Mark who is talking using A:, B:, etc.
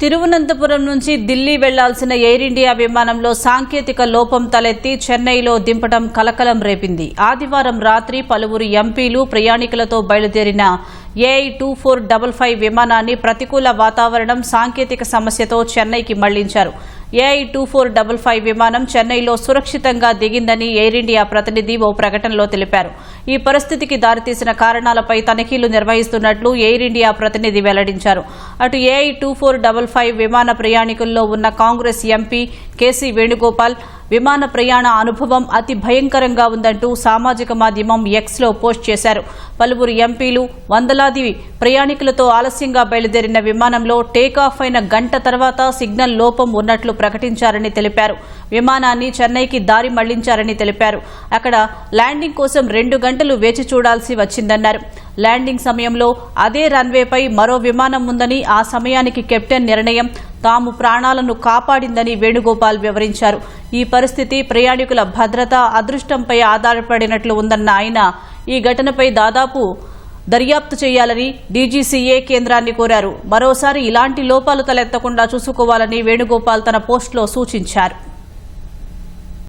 A: తిరువనంతపురం నుంచి ఢిల్లీ వెళ్ళాల్సిన air India విమానంలో సాంకేతిక లోపం తలెత్తి చెన్నైలో దింపడం కలకలం రేపింది. ఆదివారం రాత్రి పలువురు ఎంపీలు ప్రయాణికులతో బయలుదేరిన AI two four double five విమానాన్ని ప్రతికూల వాతావరణం సాంకేతిక సమస్యతో చెన్నైకి మళ్ళించారు. AI two four double five విమానం చెన్నైలో సురక్షితంగా దిగిందని ఎయిర్ ఇండియా ప్రతినిధి ఓ ప్రకటనలో తెలిపారు. ఈ పరిస్థితికి దారితీసిన కారణాలపై తనిఖీలు నిర్వహిస్తున్నట్లు ఎయిర్ ఇండియా ప్రతినిధి వెల్లడించారు. అటు AI two four double five విమాన ప్రయాణికుల్లో ఉన్న కాంగ్రెస్ ఎంపీ కేసీ వేణుగోపాల్ విమాన ప్రయాణ అనుభవం అతి భయంకరంగా ఉందంటూ సామాజిక మాధ్యమం ఎక్స్లో పోస్ట్ చేశారు. పలువురు ఎంపీలు వందలాది ప్రయాణికులతో ఆలస్యంగా బయలుదేరిన విమానంలో టేకాఫ్ అయిన గంట తర్వాత సిగ్నల్ లోపం ఉన్నట్లు ప్రకటించారని తెలిపారు. విమానాన్ని చెన్నైకి దారి మళ్ళించారని తెలిపారు. అక్కడ ల్యాండింగ్ కోసం రెండు గంటలు వేచి చూడాల్సి వచ్చిందన్నారు. ల్యాండింగ్ సమయంలో అదే రన్వేపై మరో విమానం ఉందని ఆ సమయానికి కెప్టెన్ నిర్ణయం తాము ప్రాణాలను కాపాడిందని వేణుగోపాల్ వివరించారు. ఈ పరిస్థితి ప్రయాణికుల భద్రత అదృష్టంపై ఆధారపడినట్లు ఉందన్న ఆయన ఈ ఘటనపై దాదాపు దర్యాప్తు చేయాలని డీజీసీఏ కేంద్రాన్ని కోరారు. మరోసారి ఇలాంటి లోపాలు తలెత్తకుండా చూసుకోవాలని వేణుగోపాల్ తన పోస్టులో సూచించారు.